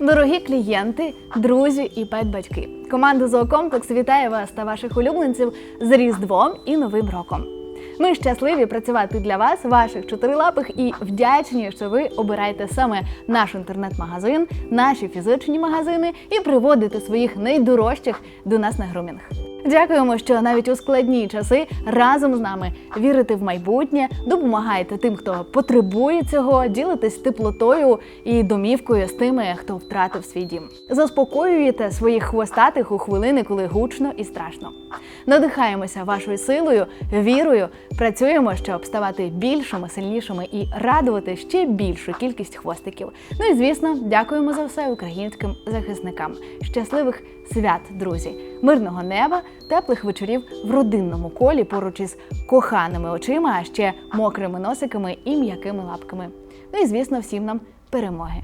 Дорогі клієнти, друзі і педбатьки! Команда Зоокомплекс вітає вас та ваших улюбленців з Різдвом і Новим роком. Ми щасливі працювати для вас, ваших чотирилапих, і вдячні, що ви обираєте саме наш інтернет-магазин, наші фізичні магазини і приводите своїх найдорожчих до нас на грумінг. Дякуємо, що навіть у складні часи разом з нами вірите в майбутнє, допомагаєте тим, хто потребує цього, ділитесь теплотою і домівкою з тими, хто втратив свій дім. Заспокоюєте своїх хвостатих у хвилини, коли гучно і страшно. Надихаємося вашою силою, вірою, працюємо, щоб ставати більшими, сильнішими і радувати ще більшу кількість хвостиків. Ну і звісно, дякуємо за все українським захисникам. Щасливих свят, друзі, мирного неба, теплих вечорів в родинному колі поруч із коханими очима, а ще мокрими носиками і м'якими лапками. Ну і звісно, всім нам перемоги.